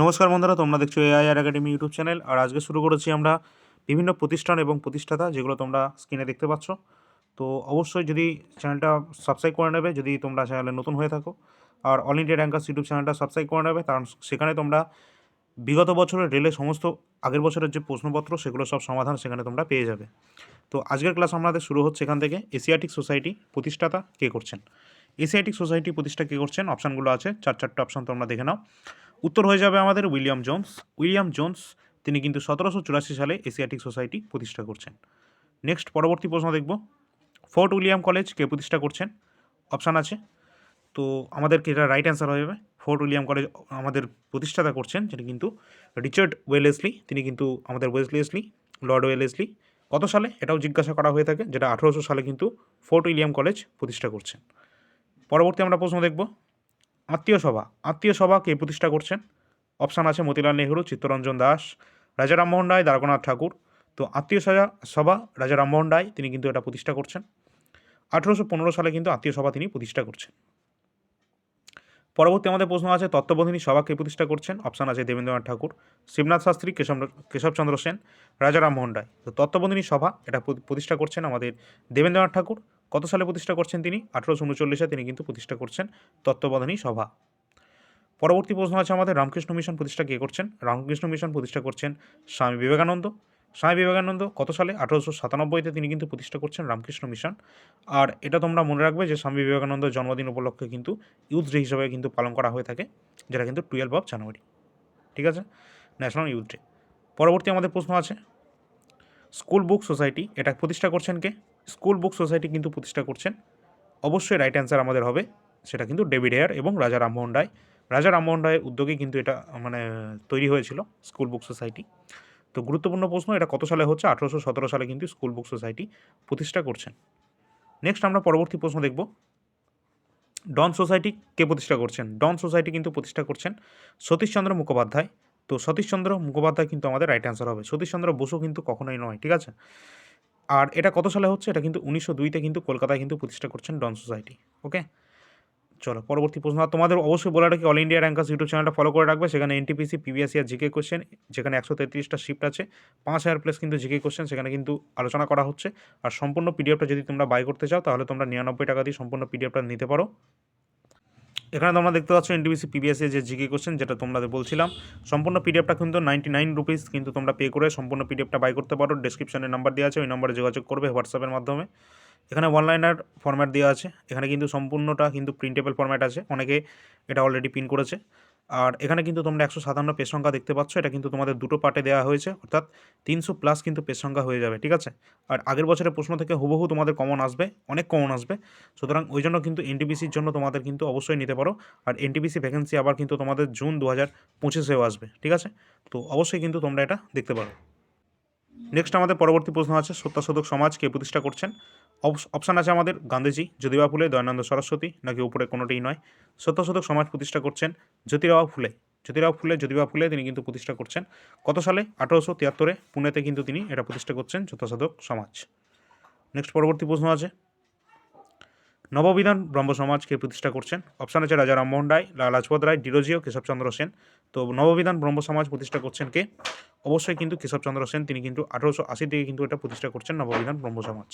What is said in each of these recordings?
নমস্কার বন্ধুরা, তোমরা দেখছ AI R Academy YouTube channel আর আজকে শুরু করেছি আমরা বিভিন্ন প্রতিষ্ঠান এবং প্রতিষ্ঠাতা, যেগুলো তোমরা স্ক্রিনে দেখতে পাচ্ছ। তো অবশ্যই যদি চ্যানেলটা সাবস্ক্রাইব করে নেবে, যদি তোমরা চ্যানেলে নতুন হয়ে থাকো, আর অল ইন্ডিয়া র্যাঙ্কার্স ইউটিউব চ্যানেলটা সাবস্ক্রাইব করে নেবে, কারণ সেখানে তোমরা বিগত বছরের রেলের সমস্ত আগের বছরের যে প্রশ্নপত্র, সেগুলো সব সমাধান সেখানে তোমরা পেয়ে যাবে। তো আজকের ক্লাস আমাদের শুরু হচ্ছে এখান থেকে। এশিয়াটিক সোসাইটি প্রতিষ্ঠাতা কে করছেন? এশিয়াটিক সোসাইটি প্রতিষ্ঠা কে করছেন? অপশানগুলো আছে। চার চারটে অপশান তোমরা দেখে নাও। উত্তর হয়ে যাবে আমাদের উইলিয়াম জোন্স। উইলিয়াম জোন্স, তিনি কিন্তু সতেরোশো চুরাশি সালে এশিয়াটিক সোসাইটি প্রতিষ্ঠা করছেন। নেক্সট পরবর্তী প্রশ্ন দেখব। ফোর্ট উইলিয়াম কলেজ কে প্রতিষ্ঠা করছেন? অপশান আছে। তো আমাদেরকে এটা রাইট অ্যান্সার হয়ে যাবে। ফোর্ট উইলিয়াম কলেজ আমাদের প্রতিষ্ঠাতা করছেন যেটা কিন্তু রিচার্ড ওয়েলেসলি, তিনি কিন্তু আমাদের ওয়েসলেসলি লর্ড ওয়েলেসলি। কত সালে? এটাও জিজ্ঞাসা করা হয়ে থাকে, যেটা আঠেরোশো সালে কিন্তু ফোর্ট উইলিয়াম কলেজ প্রতিষ্ঠা করছেন। পরবর্তী আমরা প্রশ্ন দেখব। আত্মীয় সভা। আত্মীয় সভা কে প্রতিষ্ঠা করছেন? অপশান আছে মতিলাল নেহরু, চিত্তরঞ্জন দাস, রাজা রামমোহন রায়, দ্বারকনাথ ঠাকুর। তো আত্মীয় সভা সভা, রাজা রামমোহন রায়, তিনি কিন্তু এটা প্রতিষ্ঠা করছেন। আঠেরোশো পনেরো সালে কিন্তু আত্মীয় সভা তিনি প্রতিষ্ঠা করছেন। পরবর্তী আমাদের প্রশ্ন আছে, তত্ত্ববোধিনী সভা কে প্রতিষ্ঠা করছেন? অপশান আছে দেবেন্দ্রনাথ ঠাকুর, শিবনাথ শাস্ত্রী, কেশব কেশবচন্দ্র সেন, রাজা রামমোহন রায়। তো তত্ত্ববোধিনী সভা এটা প্রতিষ্ঠা করছেন আমাদের দেবেন্দ্রনাথ ঠাকুর। কত সালে প্রতিষ্ঠা করছেন তিনি? আঠেরোশো উনচল্লিশে তিনি কিন্তু প্রতিষ্ঠা করছেন তত্ত্ববোধিনী সভা। পরবর্তী প্রশ্ন আছে আমাদের, রামকৃষ্ণ মিশন প্রতিষ্ঠা কে করছেন? রামকৃষ্ণ মিশন প্রতিষ্ঠা করছেন স্বামী বিবেকানন্দ। স্বামী বিবেকানন্দ কত সালে? আঠেরোশো সাতানব্বইতে তিনি কিন্তু প্রতিষ্ঠা করছেন রামকৃষ্ণ মিশন। আর এটা তোমরা মনে রাখবে যে স্বামী বিবেকানন্দের জন্মদিন উপলক্ষে কিন্তু ইউথ ডে হিসাবে কিন্তু পালন করা হয়ে থাকে, যেটা কিন্তু টুয়েলভ অফ জানুয়ারি ঠিক আছে? ন্যাশনাল ইউথ ডে পরবর্তী আমাদের প্রশ্ন আছে, স্কুল বুক সোসাইটি এটা প্রতিষ্ঠা করছেন কে? স্কুল বুক সোসাইটি কিন্তু প্রতিষ্ঠা করছেন। অবশ্যই রাইট অ্যান্সার আমাদের হবে, সেটা কিন্তু ডেভিড হেয়ার এবং রাজা রামমোহন রায়। রাজা রামমোহন রায়ের উদ্যোগে কিন্তু এটা মানে তৈরি হয়েছিল স্কুল বুক সোসাইটি। তো গুরুত্বপূর্ণ প্রশ্ন, এটা কত সালে হচ্ছে? আঠেরোশো সতেরো সালে কিন্তু স্কুল বুক সোসাইটি প্রতিষ্ঠা করছেন। নেক্সট আমরা পরবর্তী প্রশ্ন দেখব। ডন সোসাইটি কে প্রতিষ্ঠা করছেন? ডন সোসাইটি কিন্তু প্রতিষ্ঠা করছেন সতীশচন্দ্র মুখোপাধ্যায়। তো সতীশচন্দ্র মুখোপাধ্যায় কিন্তু আমাদের রাইট অ্যান্সার হবে। সতীশচন্দ্র বসু কিন্তু কখনোই নয়, ঠিক আছে? আর এটা কত সালে হচ্ছে? এটা কিন্তু উনিশশো দুইতে কিন্তু কলকাতায় কিন্তু প্রতিষ্ঠা করছেন ডন সোসাইটি, ওকে? চলো, পরবর্তী প্রশ্ন। আর তোমাদের অবশ্যই বলে রাখি, অল ইন্ডিয়া র্যাঙ্কার্স ইউটিউব চ্যানেলটা ফলো করে রাখবে। সেখানে এনটিপিসি পিবিএসসি আর জিকে কোশ্চেন যেখানে একশো তেত্রিশটা শিফট আছে। পাঁচ হাজার প্লেস কিন্তু জিকে কোশ্চেন সেখানে কিন্তু আলোচনা করা হচ্ছে। আর সম্পূর্ণ পিডিএফটা যদি তোমরা বাই করতে চাও, তাহলে তোমরা নিরানব্বই টাকা দিয়ে সম্পূর্ণ পিডিএফটা নিতে পারো। এখানে তোমরা দেখতে পাচ্ছ এনটিবিসি পিবিএসএ যে জিকে কোশ্চেন যেটা তোমাদের বলছিলাম, সম্পূর্ণ পিডিএফটা কিন্তু নাইনটি নাইন রুপিস কিন্তু তোমরা পে করে সম্পূর্ণ পিডিএফটা বাই করতে পারো। ডিসক্রিপশনে নাম্বার দেওয়া আছে, ওই নাম্বারে যোগাযোগ করবে হোয়াটসঅ্যাপের মাধ্যমে। এখানে অনলাইনার ফর্ম্যাট দেওয়া আছে। এখানে কিন্তু সম্পূর্ণটা কিন্তু প্রিন্টেবল ফর্ম্যাট আছে। অনেকে এটা অলরেডি প্রিন্ট করেছে। আর এখানে কিন্তু তোমরা একশো সাতান্ন পেজ সংখ্যা দেখতে পাচ্ছ, এটা কিন্তু তোমাদের দুটো পার্টে দেওয়া হয়েছে, অর্থাৎ তিনশো প্লাস কিন্তু পেজ সংখ্যা হয়ে যাবে, ঠিক আছে? আর আগের বছরের প্রশ্ন থেকে হুবহু তোমাদের কমন আসবে, অনেক কমন আসবে, সুতরাং ওই জন্য কিন্তু এনটিপিসির জন্য তোমাদের কিন্তু অবশ্যই নিতে পারো, আর এনটিপিসি ভ্যাকেন্সি আবার কিন্তু তোমাদের জুন দু হাজার পঁচিশেও আসবে, ঠিক আছে? তো অবশ্যই কিন্তু তোমরা এটা দেখতে পারো। নেক্সট আমাদের পরবর্তী প্রশ্ন আছে, সত্যাশোধক সমাজ কে প্রতিষ্ঠা করছেন? অপশান আছে আমাদের, গান্ধীজি জ্যোতিবা ফুলে, দয়ানন্দ সরস্বতী, নাকি উপরে কোনোটিই নয়? সত্যাশোধক সমাজ প্রতিষ্ঠা করছেন জ্যোতিরাও ফুলে। জ্যোতিরাও ফুলে জ্যোতিবা ফুলে তিনি কিন্তু প্রতিষ্ঠা করছেন কত সালে? আঠারোশো তিয়াত্তরে। পুনেতে কিন্তু তিনি এটা প্রতিষ্ঠা করছেন সত্যাশোধক সমাজ। নেক্সট পরবর্তী প্রশ্ন আছে। নববিধান ব্রহ্ম সমাজকে প্রতিষ্ঠা করছেন? অপশান আছে রাজা রামমোহন রায়, লালা লাজপত রায়, ডিরোজিও, কেশবচন্দ্র সেন। তো নববিধান ব্রহ্ম সমাজ প্রতিষ্ঠা করছেন কে? অবশ্যই কিন্তু কেশবচন্দ্র সেন, তিনি কিন্তু আঠারোশো আশি থেকে কিন্তু এটা প্রতিষ্ঠা করছেন নববিধান ব্রহ্ম সমাজ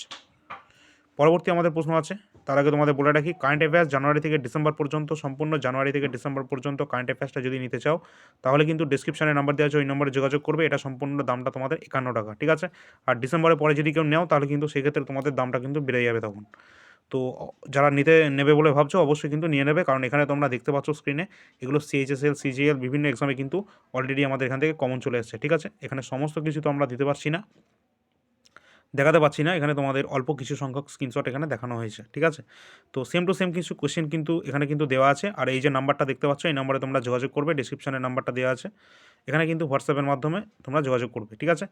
পরবর্তী আমাদের প্রশ্ন আছে, তার আগে তোমাদের বলে রাখি কারেন্ট অ্যাফেয়ার্স জানুয়ারি থেকে ডিসেম্বর পর্যন্ত, সম্পূর্ণ জানুয়ারি থেকে ডিসেম্বর পর্যন্ত কারেন্ট অ্যাফেয়ার্সটা যদি নিতে চাও, তাহলে কিন্তু ডিসক্রিপশনে নাম্বার দেওয়া আছে, ওই নম্বরে যোগাযোগ করবে, এটা সম্পূর্ণ দামটা তোমাদের একান্ন টাকা, ঠিক আছে? আর ডিসেম্বরের পরে যদি কেউ নেও, তাহলে কিন্তু সেক্ষেত্রে তোমাদের দামটা কিন্তু বেড়ে যাবে তখন। তো যারা নিতে, নেবে বলে ভাবছ অবশ্যই কিন্তু নিয়ে নেবে। কারণ এখানে তোমরা দেখতে পাচ্ছ স্ক্রিনে এগুলো সিএইচএসএল সিজিএল বিভিন্ন এক্সামে কিন্তু অলরেডি আমাদের এখান থেকে কমন চলে এসেছে, ঠিক আছে? এখানে সমস্ত কিছু তো আমরা দিতে পারছি না। দেখাতে পাচ্ছি না, এখানে তোমাদের অল্প কিছু সংখ্যক স্ক্রিনশট এখানে দেখানো হয়েছে, ঠিক আছে? তো সেম টু সেম কিছু কোশ্চেন কিন্তু এখানে কিন্তু দেওয়া আছে। আর এই যে নাম্বারটা দেখতে পাচ্ছ, এই নাম্বারে তোমরা যোগাযোগ করবে ডিসক্রিপশনে নাম্বারটা দেওয়া আছে। এখানে কিন্তু হোয়াটসঅ্যাপের মাধ্যমে তোমরা যোগাযোগ করবে, ঠিক আছে?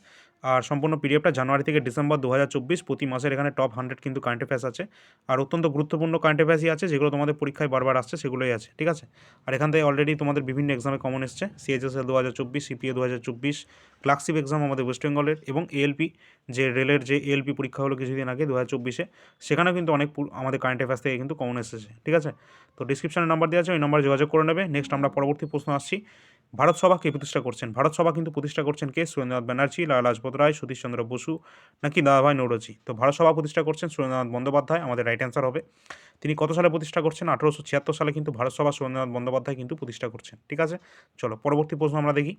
আর সম্পূর্ণ পিডিএফটা জানুয়ারি থেকে ডিসেম্বর দু হাজার চব্বিশ প্রতি মাসের এখানে টপ হান্ড্রেড কিন্তু কারেন্ট অ্যাফেয়ার্স আছে। আর অত্যন্ত গুরুত্বপূর্ণ কারেন্ট অ্যাফেয়ার্সই আছে, যেগুলো তোমাদের পরীক্ষায় বারবার আসছে, সেগুলোই আছে, ঠিক আছে? আর এখান থেকে অলরেডি তোমাদের বিভিন্ন এক্সামে কমন এসছে সিএইচএসএল দু হাজার চব্বিশ সিপিএ দু হাজার চব্বিশ ক্লার্কশিপ এক্সাম আমাদের ওয়েস্ট বেঙ্গলের এবং এএলপি যে রেলের যে এএলপি পরীক্ষা হলো কিছুদিন আগে দু হাজার চব্বিশে, সেখানেও কিন্তু অনেক আমাদের কারেন্ট অ্যাফেয়ার্স থেকে কিন্তু কমন এসেছে, ঠিক আছে? তো ডিসক্রিপশনে নাম্বার দেওয়া আছে, ওই নাম্বারে যোগাযোগ করে নেবে। নেক্সট আমরা পরবর্তী প্রশ্ন আসছি। ভারত সভাকে প্রতিষ্ঠা করছেন? ভারত সভা কিন্তু প্রতিষ্ঠা করছেন কে? সুরেন্দ্রনাথ ব্যানার্জি, লাল লাজপত রায়, সতীশচন্দ্র বসু নাকি দাদাভাই নৌরজি? তো ভারত সভা প্রতিষ্ঠা করছেন সুরেন্দ্রনাথ বন্দ্যোপাধ্যায়, আমাদের রাইট অ্যান্সার হবে। তিনি কত সালে প্রতিষ্ঠা করছেন? আঠারোশো ছিয়াত্তর সালে কিন্তু ভারত সভা সুরেন্দ্রনাথ বন্দ্যোপাধ্যায় কিন্তু প্রতিষ্ঠা করছেন। ঠিক আছে? চলো, পরবর্তী প্রশ্ন আমরা দেখি।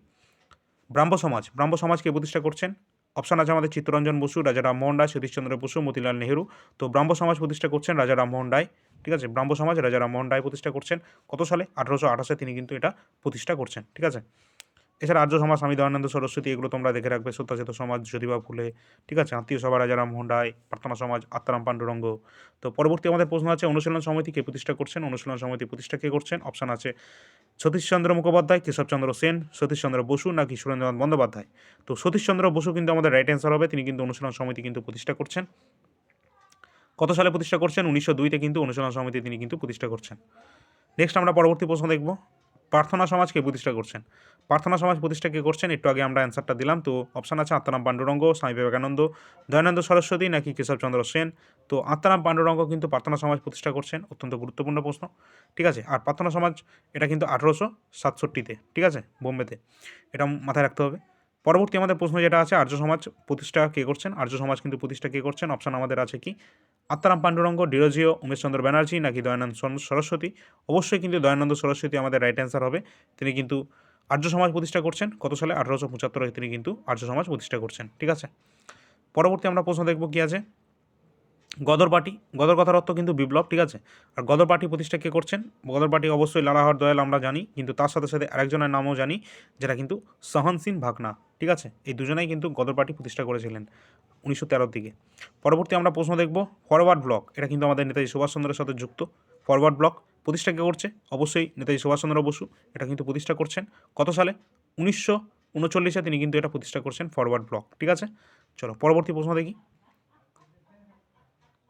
ব্রাহ্ম সমাজ ব্রাহ্ম সমাজকে প্রতিষ্ঠা করছেন? অপশান আছে আমাদের চিত্তরঞ্জন বসু, রাজা রামমোহন রায় সতীশচন্দ্র বসু, মতিলাল নেহরু। তো ব্রাহ্ম সমাজ প্রতিষ্ঠা করছেন রাজা রামমোহন রায়, ঠিক আছে? ব্রাহ্ম সমাজ রাজা রামমোহন রায় প্রতিষ্ঠা করছেন কত সালে? আঠারোশো আঠাশে তিনি কিন্তু এটা প্রতিষ্ঠা করছেন, ঠিক আছে? এছাড়া আর্য সমাজ, স্বামী দয়ানন্দ, সরস্বতী, এগুলো তোমরা দেখে রাখবে। সত্যাচিত সমাজ, জ্যোতিবা ফুলে, ঠিক আছে? আত্মীয় সভা রাজা রামমোহন রায় প্রার্থনা সমাজ, আত্মারাম পাণ্ডুরঙ্গ। তো পরবর্তী আমাদের প্রশ্ন আছে, অনুশীলন সমিতি কে প্রতিষ্ঠা করছেন? অনুশীলন সমিতি প্রতিষ্ঠা কে করছেন? অপশান আছে, সতীশচন্দ্র মুখোপাধ্যায়, কেশবচন্দ্র সেন, সতীশচন্দ্র বসু নাকি সুরেন্দ্রনাথ বন্দ্যোপাধ্যায়? তো সতীশচন্দ্র বসু কিন্তু আমাদের রাইট অ্যান্সার হবে, তিনি কিন্তু অনুশীলন সমিতি কিন্তু প্রতিষ্ঠা করছেন। কত সালে প্রতিষ্ঠা করছেন? উনিশশো দুইতে কিন্তু অনুশীলন সমিতি তিনি কিন্তু প্রতিষ্ঠা করছেন। নেক্সট আমরা পরবর্তী প্রশ্ন দেখব। প্রার্থনা সমাজকে প্রতিষ্ঠা করছেন। প্রার্থনা সমাজ প্রতিষ্ঠা কে করছেন? একটু আগে আমরা অ্যান্সারটা দিলাম। তো অপশান আছে আত্মারাম পাণ্ডুরঙ্গ, স্বামী বিবেকানন্দ, দয়ানন্দ সরস্বতী নাকি কেশবচন্দ্র সেন। তো আত্মারাম পাণ্ডুরঙ্গ কিন্তু প্রার্থনা সমাজ প্রতিষ্ঠা করছেন। অত্যন্ত গুরুত্বপূর্ণ প্রশ্ন। ঠিক আছে? আর প্রার্থনা সমাজ, এটা কিন্তু আঠেরোশো সাতষট্টিতে। ঠিক আছে? বোম্বেতে। এটা মাথায় রাখতে হবে। পরবর্তী আমাদের প্রশ্ন যেটা আছে, আর্য সমাজ প্রতিষ্ঠা কে করছেন? আর্য সমাজ কিন্তু প্রতিষ্ঠা কে করছেন? অপশান আমাদের আছে কি? আত্মারাম পাণ্ডুরঙ্গ, ডিরোজিও, উমেশচন্দ্র ব্যানার্জি নাকি দয়ানন্দ সরস্বতী? অবশ্যই কিন্তু দয়ানন্দ সরস্বতী আমাদের রাইট অ্যান্সার হবে। তিনি কিন্তু আর্য সমাজ প্রতিষ্ঠা করছেন। কত সালে? আঠারোশো পঁচাত্তরে তিনি কিন্তু আর্য সমাজ প্রতিষ্ঠা করছেন। ঠিক আছে? পরবর্তী আমরা প্রশ্ন দেখব কি আছে? গদর পার্টি, গদর কথার অর্থ কিন্তু বিপ্লব, ঠিক আছে? আর গদর পার্টি প্রতিষ্ঠা কে করছেন? গদর পার্টি অবশ্যই লালাহর দয়াল, আমরা জানি, কিন্তু তার সাথে সাথে আরেকজনের নামও জানি, যেটা কিন্তু সহনসিন ভাগনা, ঠিক আছে? এই দুজনেই কিন্তু গদর পার্টি প্রতিষ্ঠা করেছিলেন উনিশশো তেরোর দিকে। পরবর্তী আমরা প্রশ্ন দেখব ফরওয়ার্ড ব্লক এটা কিন্তু আমাদের নেতাজি সুভাষচন্দ্রের সাথে যুক্ত। ফরওয়ার্ড ব্লক প্রতিষ্ঠা কে করছে? অবশ্যই নেতাজি সুভাষচন্দ্র বসু, এটা কিন্তু প্রতিষ্ঠা করছেন। কত সালে? উনিশশো উনচল্লিশে তিনি কিন্তু এটা প্রতিষ্ঠা করছেন ফরওয়ার্ড ব্লক ঠিক আছে? চলো, পরবর্তী প্রশ্ন দেখি।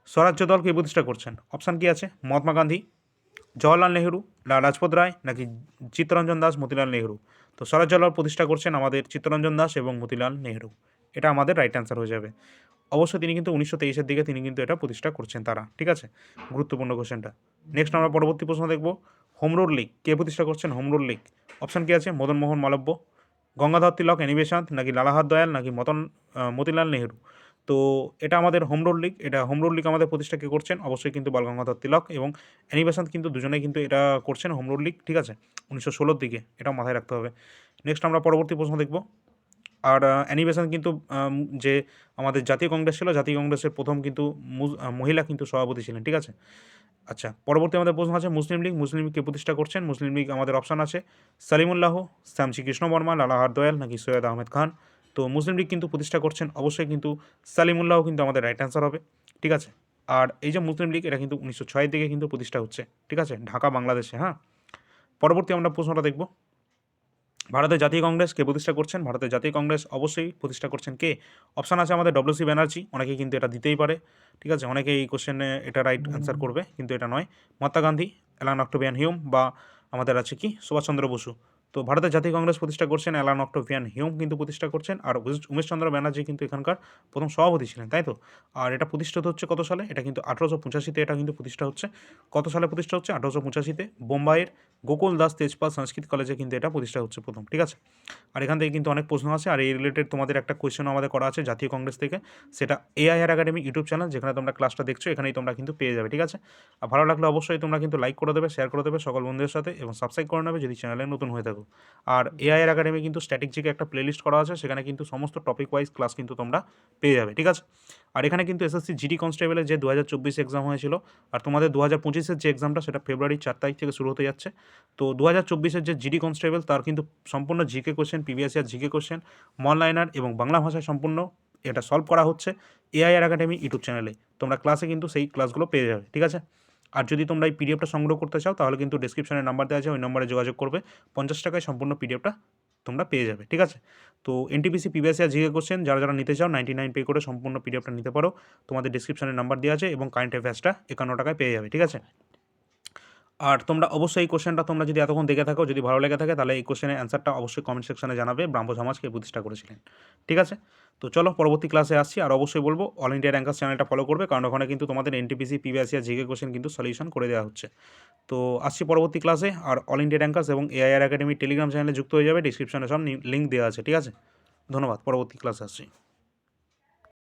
স্বরাজ্য দলকে প্রতিষ্ঠা করছেন। অপশান কি আছে? মহাত্মা গান্ধী, জওয়াহরলাল নেহেরু লালা লাজপত রায় নাকি চিত্তরঞ্জন দাস, মতিলাল নেহরু? তো স্বরাজ্য দল প্রতিষ্ঠা করছেন আমাদের চিত্তরঞ্জন দাস এবং মতিলাল নেহেরু। এটা আমাদের রাইট অ্যান্সার হয়ে যাবে। অবশ্যই তিনি কিন্তু উনিশশো তেইশের দিকে তিনি কিন্তু এটা প্রতিষ্ঠা করছেন তারা। ঠিক আছে? গুরুত্বপূর্ণ কোশ্চেনটা নেক্সট আমরা পরবর্তী প্রশ্ন দেখব। হোম রুল লীগ, কে প্রতিষ্ঠা করছেন হোম রুল লীগ? অপশান কি আছে? মদন মোহন মালব্য, গঙ্গাধর তিলক অ্যানিবেশান্ত নাকি লালাহাত দয়াল নাকি মতন মতিলাল নেহেরু? তো এটা আমাদের হোম রুল লীগ এটা হোম রুল লীগ আমাদের প্রতিষ্ঠা কে করছেন? অবশ্যই কিন্তু বালগঙ্গাধর তিলক এবং অ্যানিবেশান্ত কিন্তু দুজনেই কিন্তু এটা করছেন হোম রুল লীগ ঠিক আছে? উনিশশো ষোলোর দিকে, এটাও মাথায় রাখতে হবে। নেক্সট আমরা পরবর্তী প্রশ্ন দেখব। আর অ্যানিবেশন কিন্তু যে আমাদের জাতীয় কংগ্রেস ছিল, জাতীয় কংগ্রেসের প্রথম কিন্তু মহিলা কিন্তু সভাপতি ছিলেন, ঠিক আছে? আচ্ছা পরবর্তী আমাদের প্রশ্ন আছে, মুসলিম লীগ, মুসলিম লীগকে প্রতিষ্ঠা করছেন? মুসলিম লীগ আমাদের অপশান আছে, সালিমুল্লাহ শ্যামসি কৃষ্ণ বর্মা, লালাহার দয়াল নাকি সৈয়দ আহমেদ খান? তো মুসলিম লীগ কিন্তু প্রতিষ্ঠা করছেন। অবশ্যই কিন্তু সালিমুল্লাহ কিন্তু আমাদের রাইট অ্যান্সার হবে। ঠিক আছে? আর এই যে মুসলিম লীগ, এটা কিন্তু উনিশশো ছয়ের দিকে কিন্তু প্রতিষ্ঠা হচ্ছে। ঠিক আছে? ঢাকা, বাংলাদেশে হ্যাঁ? পরবর্তী আমরা প্রশ্নটা দেখব। ভারতের জাতীয় কংগ্রেস কে প্রতিষ্ঠা করছেন? ভারতের জাতীয় কংগ্রেস অবশ্যই প্রতিষ্ঠা করছেন কে? অপশান আছে আমাদের ডব্লিউসি ব্যানার্জি অনেকে কিন্তু এটা দিতেই পারে। ঠিক আছে? অনেকে এই কোশ্চেনে এটা রাইট অ্যান্সার করবে, কিন্তু এটা নয়। Mahatma Gandhi Allan Octavian Hume বা আমাদের আছে কি? সুভাষচন্দ্র বসু। তো ভারতের জাতীয় কংগ্রেস প্রতিষ্ঠা করছেন অ্যালান অক্টোভিয়ান হিউম কিন্তু প্রতিষ্ঠা করছেন আর উমেশ- উমেশচন্দ্র ব্যানার্জি কিন্তু এখানকার প্রথম সভাপতি ছিলেন, তাই তো? আর এটা প্রতিষ্ঠিত হচ্ছে কত সালে? এটা কিন্তু আঠারোশো পঁচাশিতে এটা কিন্তু প্রতিষ্ঠা হচ্ছে। কত সালে প্রতিষ্ঠা হচ্ছে? আঠারোশো পঁচাশিতে বোম্বাইয়ের গোকুল দাস তেজপাল সংস্কৃত কলেজে কিন্তু এটা প্রতিষ্ঠা হচ্ছে প্রথম, ঠিক আছে? আর এখান থেকে কিন্তু অনেক প্রশ্ন আছে আর এই রিলেটেড তোমাদের একটা কোয়েশ্চেন আমাদের করা আছে জাতীয় কংগ্রেস থেকে। সেটা এআইআর একাডেমি ইউটিউব চ্যানেল যেখানে তোমরা ক্লাসটা দেখছ, এখানেই তোমরা কিন্তু পেয়ে যাবে, ঠিক আছে? আর ভালো লাগলে অবশ্যই তোমরা কিন্তু লাইক করে দেবে শেয়ার করে দেবে সকল বন্ধুদের সাথে এবং সাবস্ক্রাইব করে নেবে যদি চ্যানেলে নতুন হয়ে থাকো। আর এআইআর একাডেমি কিন্তু স্ট্যাটিক জিকে একটা প্লেলিস্ট করা আছে সেখানে কিন্তু সমস্ত টপিক ওয়াইজ ক্লাস কিন্তু তোমরা পেয়ে যাবে ঠিক আছে? আর এখানে কিন্তু এসএসসি জিডি কনস্টেবলের যে দু হাজার চব্বিশ এক্সাম হয়েছিল আর তোমাদের দু হাজার পঁচিশের যে এক্সামটা সেটা ফেব্রুয়ারি চার তারিখ থেকে শুরু হতে যাচ্ছে। তো দু হাজার চব্বিশের যে জিডি কনস্টেবল তার কিন্তু সম্পূর্ণ GK question previous year GK question মনলাইনার এবং বাংলা ভাষায় সম্পূর্ণ এটা সলভ করা হচ্ছে এআইআর একাডেমি ইউটিউব চ্যানেলে তোমরা ক্লাসে কিন্তু সেই ক্লাসগুলো পেয়ে যাবে ঠিক আছে? আর যদি তোমরা এই পিডিএফটা সংগ্রহ করতে চাও, তাহলে কিন্তু ডিসক্রিপশনে নাম্বার দেওয়া আছে, ওই নম্বরে যোগাযোগ করবে। পঞ্চাশ টাকায় সম্পূর্ণ পিডিএফটা তোমরা পেয়ে যাবে, ঠিক আছে? তো এনটিপিসি পিবিএসি আর জিজ্ঞে করছেন, যারা যারা নিতে চাও নাইনটি নাইন পে করে সম্পূর্ণ পিডিএফটা নিতে পারো। তোমাদের ডিসক্রিপশনে নাম্বার দেওয়া আছে এবং কারেন্ট অ্যাফেয়ার্সটা একান্ন টাকায় পেয়ে যাবে, ঠিক আছে? আর তোমরা অবশ্যই এই কোশ্চেনটা তোমরা যদি এতক্ষণ দেখে থাকো, যদি ভালো লেগে থাকে, তাহলে এই কোশ্চেনের অ্যান্সারটা অবশ্যই কমেন্ট সেকশনে জানাবে। ব্রাহ্ম সমাজকে প্রতিষ্ঠা করেছিলেন। ঠিক আছে? তো চলো, পরবর্তী ক্লাসে আসছি। আর অবশ্যই বলব অল ইন্ডিয়া র্যাঙ্কার্স চ্যানেলটা ফলো করবে, কারণ ওখানে কিন্তু তোমাদের এনটিপিসি পিবিএসসি আর জিকে কোশ্চেন কিন্তু সলিউশন করে দেওয়া হচ্ছে। তো আসছি পরবর্তী ক্লাসে আর অল ইন্ডিয়া র্যাঙ্কার্স এবং এআইআর একাডেমির টেলিগ্রাম চ্যানেলে যুক্ত হয়ে যাবে। ডিসক্রিপশনে সব লিঙ্ক দেওয়া আছে। ঠিক আছে? ধন্যবাদ। পরবর্তী ক্লাসে আসছি।